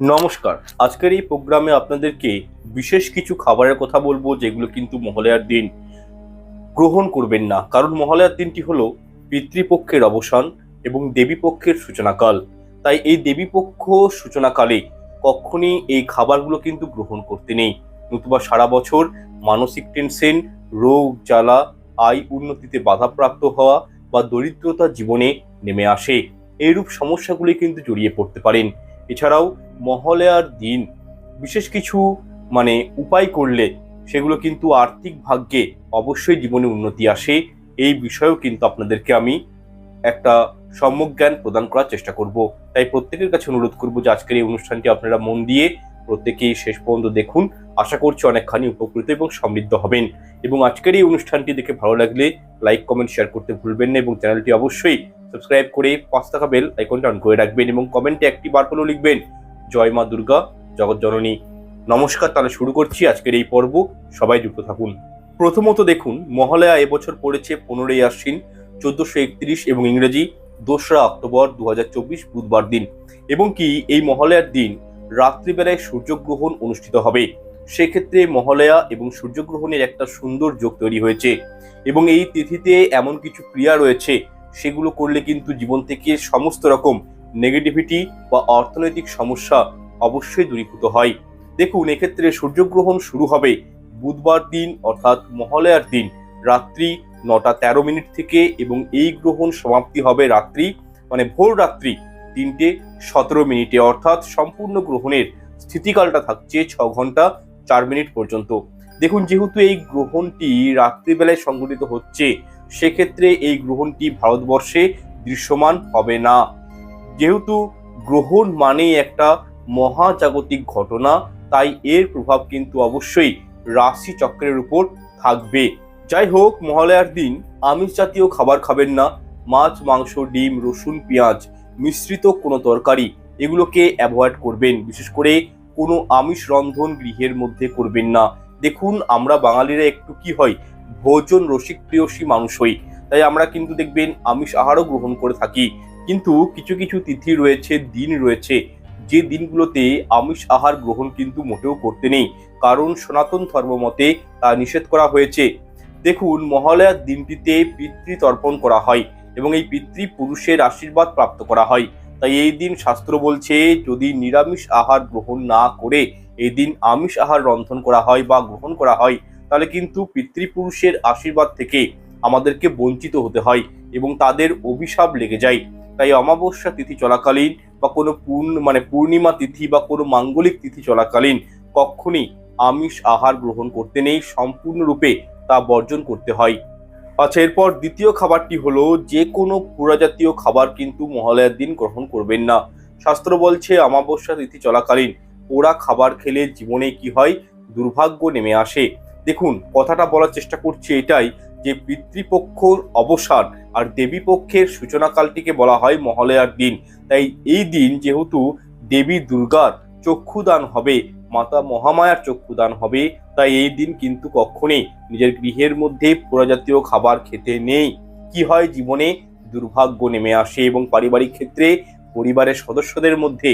নমস্কার। আজকের এই প্রোগ্রামে আপনাদেরকে বিশেষ কিছু খাবারের কথা বলব যেগুলো কিন্তু মহালয়ার দিন গ্রহণ করবেন না। কারণ মহালয়ার দিনটি হলো পিতৃপক্ষের অবসান এবং দেবীপক্ষের সূচনাকাল। তাই এই দেবীপক্ষ সূচনাকালে কখনই এই খাবারগুলো কিন্তু গ্রহণ করতে নেই। নতুবা সারা বছর মানসিক টেনশন, রোগ, জ্বালা, আয় উন্নতিতে বাধাপ্রাপ্ত হওয়া বা দরিদ্রতা জীবনে নেমে আসে। এইরূপ সমস্যাগুলি কিন্তু জড়িয়ে পড়তে পারেন। এছাড়াও মহলেয়ার দিন বিশেষ কিছু মানে উপায় করলে সেগুলো কিন্তু আর্থিক ভাগ্যে অবশ্যই জীবনে উন্নতি আসে। এই বিষয়েও কিন্তু আপনাদেরকে আমি একটা সম্যক জ্ঞান প্রদান করার চেষ্টা করব। তাই প্রত্যেকের কাছে অনুরোধ করব যে আজকের এই অনুষ্ঠানটি আপনারা মন দিয়ে প্রত্যেকেই শেষ পর্যন্ত দেখুন। আশা করছি অনেকখানি উপকৃত এবং সমৃদ্ধ হবেন। এবং আজকের এই অনুষ্ঠানটি দেখে ভালো লাগলে লাইক, কমেন্ট, শেয়ার করতে ভুলবেন না এবং চ্যানেলটি অবশ্যই সাবস্ক্রাইব করে পাঁচ টাকা বেল আইকনটা অন করে রাখবেন এবং কমেন্টে একটি বার হলেও লিখবেন, জয় মা দুর্গা, জগৎ জননী। নমস্কার, তাহলে শুরু করছি আজকের এই পর্ব। সবাই যুক্ত থাকুন। প্রথমত দেখুন, মহালয়া এবছর পড়েছে পনেরোই আশ্বিন, চোদ্দশো একত্রিশ এবং ইংরেজি দোসরা অক্টোবর দু হাজার চব্বিশ বুধবার দিন। এবং কি, এই মহালয়ার দিন রাত্রিবেলায় সূর্যগ্রহণ অনুষ্ঠিত হবে। সেক্ষেত্রে মহালয়া এবং সূর্যগ্রহণের একটা সুন্দর যোগ তৈরি হয়েছে এবং এই তিথিতে এমন কিছু ক্রিয়া রয়েছে, সেগুলো করলে কিন্তু জীবন থেকে সমস্ত রকম নেগেটিভিটি বা অর্থনৈতিক সমস্যা অবশ্যই দূরীভূত হয়। দেখুন, এক্ষেত্রে সূর্যগ্রহণ শুরু হবে বুধবার দিন অর্থাৎ মহালয়ার দিন রাত্রি নটা তেরো মিনিট থেকে এবং এই গ্রহণ সমাপ্তি হবে রাত্রি মানে ভোর রাত্রি তিনটে সতেরো মিনিটে। অর্থাৎ সম্পূর্ণ গ্রহণের স্থিতিকালটা থাকছে ছ ঘণ্টা চার মিনিট পর্যন্ত। দেখুন, যেহেতু এই গ্রহণটি রাত্রিবেলায় সংঘটিত হচ্ছে, সেক্ষেত্রে এই গ্রহণটি ভারতবর্ষে দৃশ্যমান হবে না। যেহেতু গ্রহণ মানেই একটা মহাজাগতিক ঘটনা, তাই এর প্রভাব কিন্তু অবশ্যই রাশি চক্রের উপর থাকবে। যাই হোক, মহালয়ার দিন আমিষ জাতীয় খাবার খাবেন না। মাছ, মাংস, ডিম, রসুন, পেঁয়াজ মিশ্রিত কোনো তরকারি, এগুলোকে অ্যাভয়েড করবেন। বিশেষ করে কোনো আমিষ রন্ধন গৃহের মধ্যে করবেন না। দেখুন, আমরা বাঙালিরা একটু কি হয়, ভোজন রসিক প্রিয়সী মানুষ হই। তাই আমরা কিন্তু দেখবেন আমিষ আহারও গ্রহণ করে থাকি। কিন্তু কিছু কিছু তিথি রয়েছে, দিন রয়েছে। যে দিনগুলোতে আমিষ আহার গ্রহণ কিন্তু মোটেও করতে নেই। কারণ সনাতন ধর্ম মতে তা নিষেধ করা হয়েছে। দেখুন, মহালয়ার দিনটিতে পিতৃ তর্পণ করা হয়। এবং এই পিতৃ পুরুষের আশীর্বাদ প্রাপ্ত করা হয়। তাই এই দিন শাস্ত্র বলছে, যদি নিরামিষ আহার গ্রহণ না করে এই দিন আমিষ আহার রন্ধন করা হয় বা গ্রহণ করা হয়, তাহলে কিন্তু পিতৃপুরুষের আশীর্বাদ থেকে আমাদেরকে বঞ্চিত হতে হয় এবং তাদের অভিশাপ লেগে যায়। তাই অমাবস্যা তিথি চলাকালীন বা কোনো পূর্ণ মানে পূর্ণিমা তিথি বা কোনো মাঙ্গলিক তিথি চলাকালীন কখনই আমিষ আহার গ্রহণ করতে নেই, সম্পূর্ণরূপে তা বর্জন করতে হয়। আচ্ছা এরপর দ্বিতীয় খাবারটি হলো, যে কোনো পুরাজাতীয় খাবার কিন্তু মহালয়ার দিন গ্রহণ করবেন না। শাস্ত্র বলছে, অমাবস্যা তিথি চলাকালীন পোড়া খাবার খেলে জীবনে কি হয়? দুর্ভাগ্য নেমে আসে। দেখুন, কথাটা বলার চেষ্টা করছি এটাই, যে পিতৃপক্ষ অবসান আর দেবীপক্ষের সূচনাকালটিকে বলা হয় মহালয়ার দিন। তাই এই দিন যেহেতু দেবী দুর্গার চক্ষুদান হবে মাতা মহামায়ার চক্ষুদান হবে। তাই এই দিন কিন্তু কখনোই নিজের গৃহের মধ্যে পুরাজাতীয় খাবার খেতে নেই। কি হয় জীবনে? দুর্ভাগ্য নেমে আসে এবং পারিবারিক ক্ষেত্রে পরিবারের সদস্যদের মধ্যে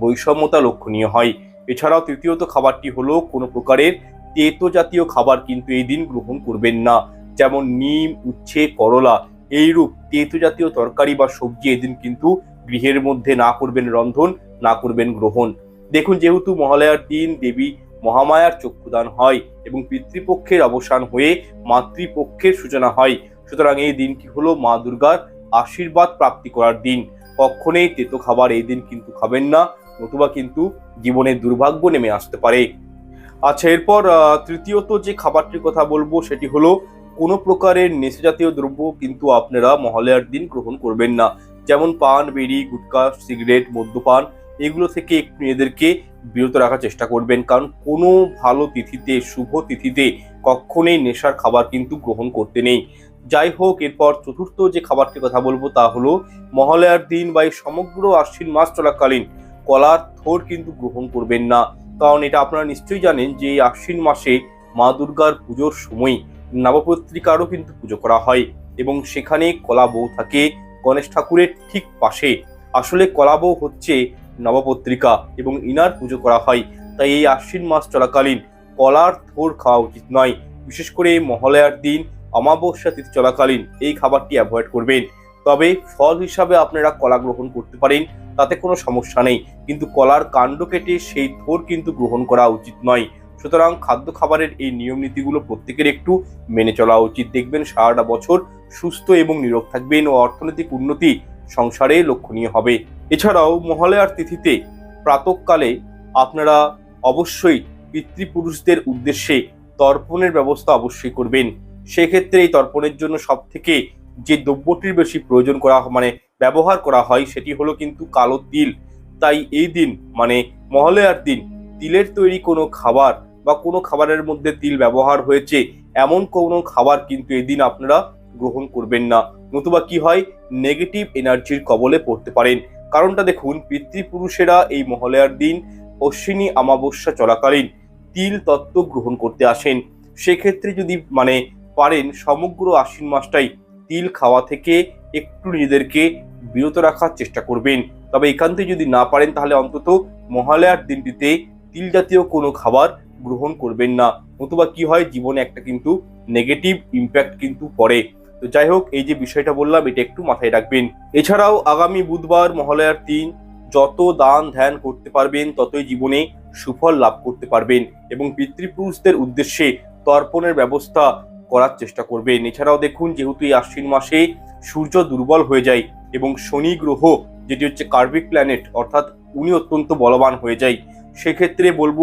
বৈষম্যতা লক্ষণীয় হয়। এছাড়াও তৃতীয়ত খাবারটি হলো কোনো প্রকারের তেতো জাতীয় খাবার কিন্তু এই দিন গ্রহণ করবেন না। যেমন নিম, উচ্ছে, করলা, এইরূপ তেতো জাতীয় তরকারি বা সবজি এদিন কিন্তু গৃহের মধ্যে না করবেন রন্ধন, না করবেন গ্রহণ। দেখুন, যেহেতু মহালয়ার দিন দেবী মহামায়ার চক্ষুদান হয় এবং পিতৃপক্ষের অবসান হয়ে মাতৃপক্ষের সূচনা হয়, সুতরাং এই দিনটি হলো মা দুর্গার আশীর্বাদ প্রাপ্তি করার দিন। কখনোই তেতো খাবার এই দিন কিন্তু খাবেন না, নতুবা কিন্তু জীবনে দুর্ভাগ্য নেমে আসতে পারে। আচ্ছা এরপর তৃতীয়ত যে খাবারটির কথা বলব, সেটি হলো কোনো প্রকারের নেশা জাতীয় দ্রব্য কিন্তু আপনারা মহালয়ার দিন গ্রহণ করবেন না। যেমন পান, বিড়ি, গুটকা, সিগারেট, মদ্যপান এগুলো থেকে একটু নিজেদেরকে বিরত রাখার চেষ্টা করবেন। কারণ কোনো ভালো তিথিতে, শুভ তিথিতে কখনোই নেশার খাবার কিন্তু গ্রহণ করতে নেই। যাই হোক, এরপর চতুর্থ যে খাবারটির কথা বলব তা হলো মহালয়ার দিন বা এই সমগ্র আশ্বিন মাস চলাকালীন কলার থোর কিন্তু গ্রহণ করবেন না। কারণ এটা আপনারা নিশ্চয়ই জানেন যে এই আশ্বিন মাসে মা দুর্গার পুজোর সময় নবপত্রিকারও কিন্তু পুজো করা হয় এবং সেখানে কলা বউ থাকে গণেশ ঠাকুরের ঠিক পাশে। আসলে কলা বউ হচ্ছে নবপত্রিকা এবং ইনার পুজো করা হয়। তাই এই আশ্বিন মাস চলাকালীন কলার থোর খাওয়া উচিত নয়। বিশেষ করে মহালয়ার দিন, অমাবস্যা তিথি চলাকালীন এই খাবারটি অ্যাভয়েড করবেন। তবে ফল হিসাবে আপনারা কলা গ্রহণ করতে পারেন, তাতে কোনো সমস্যা নেই। কিন্তু কলার কাণ্ড কেটে সেই থোর কিন্তু গ্রহণ করা উচিত নয়। সুতরাং খাদ্য খাবারের এই নিয়ম নীতিগুলো প্রত্যেকের একটু মেনে চলা উচিত। দেখবেন সারাটা বছর সুস্থ এবং নিরোগ থাকবেন ও অর্থনৈতিক উন্নতি সংসারে লক্ষণীয় হবে। এছাড়াও মহালয়ার তিথিতে প্রাতকালে আপনারা অবশ্যই পিতৃপুরুষদের উদ্দেশ্যে তর্পণের ব্যবস্থা অবশ্যই করবেন। সেক্ষেত্রে এই তর্পণের জন্য সব থেকে যে দ্রব্যটির বেশি প্রয়োজন করা মানে ব্যবহার করা হয় সেটি হলো কিন্তু কালো তিল। তাই এই দিন মানে মহালয়ার দিন তিলের তৈরি কোনো খাবার বা কোনো খাবারের মধ্যে তিল ব্যবহার হয়েছে, এমন কোনো খাবার কিন্তু এই দিন আপনারা গ্রহণ করবেন না। নতুবা কি হয়? নেগেটিভ এনার্জির কবলে পড়তে পারেন। কারণটা দেখুন, পিতৃপুরুষেরা এই মহালয়ার দিন অশ্বিনী অমাবস্যা চলাকালীন তিল তত্ত্ব গ্রহণ করতে আসেন। সেক্ষেত্রে যদি মানে পারেন, সমগ্র আশ্বিন মাসটাই তিল খাওয়া থেকে একটু নিজেদেরকে বিরত রাখার চেষ্টা করবেন। তবে একান্তে যদি না পারেন, তাহলে অন্তত মহালয়ার দিনটিতে তিল জাতীয় কোনো খাবার গ্রহণ করবেন না। নতুবা কি হয়, জীবনে একটা কিন্তু নেগেটিভ ইম্প্যাক্ট কিন্তু পড়ে। তো যাই হোক, এই যে বিষয়টা বললাম, এটা একটু মাথায় রাখবেন। এছাড়াও আগামী বুধবার মহালয়ার দিন যত দান ধ্যান করতে পারবেন, ততই জীবনে সুফল লাভ করতে পারবেন এবং পিতৃপুরুষদের উদ্দেশ্যে তর্পণের ব্যবস্থা করার চেষ্টা করবেন। এছাড়াও দেখুন, যেহেতু এই আশ্বিন মাসে সূর্য দুর্বল হয়ে যায় এবং শনি গ্রহ, যেটি হচ্ছে কার্বিক প্ল্যানেট, অর্থাৎ উনি অত্যন্ত বলবান হয়ে যায়, সেক্ষেত্রে বলব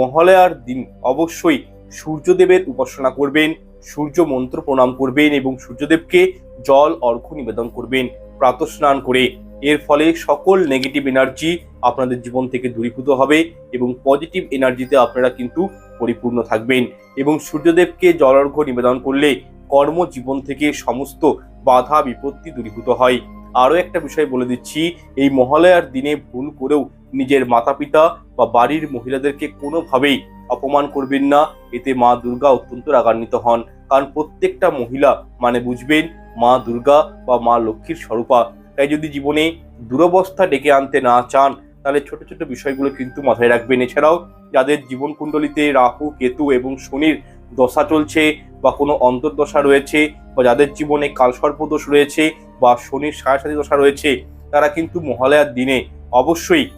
মহালয়ার দিন অবশ্যই সূর্যদেবের উপাসনা করবেন। সূর্য মন্ত্র প্রণাম করবেন এবং সূর্যদেবকে জল, অর্ঘ্য নিবেদন করবেন, প্রাতঃস্নান করে। এর ফলে সকল নেগেটিভ এনার্জি আপনাদের জীবন থেকে দূরীভূত হবে এবং পজিটিভ এনার্জিতে আপনারা কিন্তু পরিপূর্ণ থাকবেন। এবং সূর্যদেবকে জল, অর্ঘ্য নিবেদন করলে কর্মজীবন থেকে সমস্ত বাধা, বিপত্তি দূরীভূত হয়। আরও একটা বিষয় বলে দিচ্ছি, এই মহালয়ার দিনে ভুল করেও নিজের মাতা পিতা বা বাড়ির মহিলাদেরকে কোনোভাবেই অপমান করবেন না। এতে মা দুর্গা অত্যন্ত রাগান্বিত হন। কারণ প্রত্যেকটা মহিলা মানে বুঝবেন, মা দুর্গা বা মা লক্ষ্মীর স্বরূপা। তাই যদি জীবনে দুরবস্থা ডেকে আনতে না চান, তাহলে ছোট ছোট বিষয়গুলো কিন্তু মাথায় রাখবেন। এছাড়াও যাদের জীবন কুণ্ডলিতে রাহু, কেতু এবং শনির দশা চলছে বা কোনো অন্তর্দশা রয়েছে বা যাদের জীবনে কালসর্প দোষ রয়েছে বা শনির সাড়ে দশা রয়েছে, তারা কিন্তু মহালয়ার দিনে অবশ্যই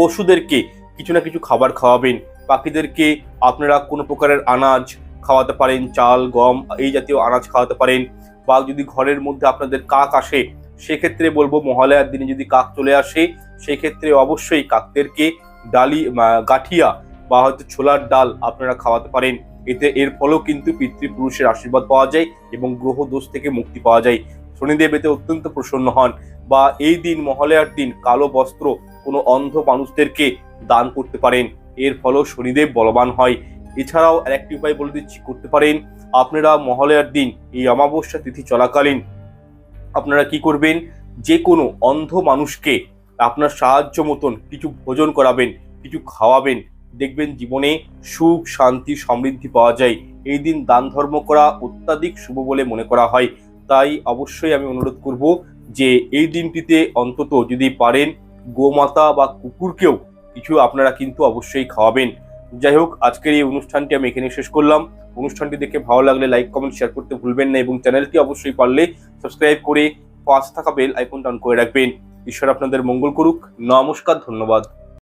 পশুদেরকে কিছু না কিছু খাবার খাওয়াবেন। পাখিদেরকে আপনারা কোনো প্রকারের আনাজ খাওয়াতে পারেন, চাল, গম এই জাতীয় আনাজ খাওয়াতে পারেন বা যদি ঘরের মধ্যে আপনাদের কাক আসে, সেক্ষেত্রে বলব মহালয়ার দিনে যদি কাক চলে আসে, সেক্ষেত্রে অবশ্যই কাকদেরকে ডালি গাঠিয়া বা হয়তো ছোলার ডাল আপনারা খাওয়াতে পারেন। এতে এর ফলেও কিন্তু পিতৃপুরুষের আশীর্বাদ পাওয়া যায় এবং গ্রহ দোষ থেকে মুক্তি পাওয়া যায়। শনিদেব এতে অত্যন্ত প্রসন্ন হন বা এই দিন মহালয়ার দিন কালো বস্ত্র কোনো অন্ধ মানুষদেরকে দান করতে পারেন। এর ফলেও শনিদেব বলবান হয়। এছাড়াও আরেকটি উপায় বলে দিচ্ছি, করতে পারেন। আপনারা মহালয়ার দিন এই অমাবস্যা তিথি চলাকালীন আপনারা কি করবেন? যে কোনো অন্ধ মানুষকে আপনার সাহায্য মতন কিছু ভোজন করাবেন, কিছু খাওয়াবেন। দেখবেন জীবনে সুখ, শান্তি, সমৃদ্ধি পাওয়া যায়। এই দিন দান ধর্ম করা অত্যাধিক শুভ বলে মনে করা হয়। তাই অবশ্যই আমি অনুরোধ করব যে এই দিনটিতে অন্তত যদি পারেন গোমাতা বা কুকুরকেও কিছু আপনারা কিন্তু অবশ্যই খাওয়াবেন। যাই হোক, আজকের এই অনুষ্ঠানটি আমি এখানে শেষ করলাম। অনুষ্ঠানটি দেখে ভালো লাগলে লাইক, কমেন্ট শেয়ার করতে ভুলবেন না এবং চ্যানেলটি অবশ্যই পারলে সাবস্ক্রাইব করে পাশে থাকা বেল আইকনটা অন করে রাখবেন। ঈশ্বর আপনাদের মঙ্গল করুক। নমস্কার, ধন্যবাদ।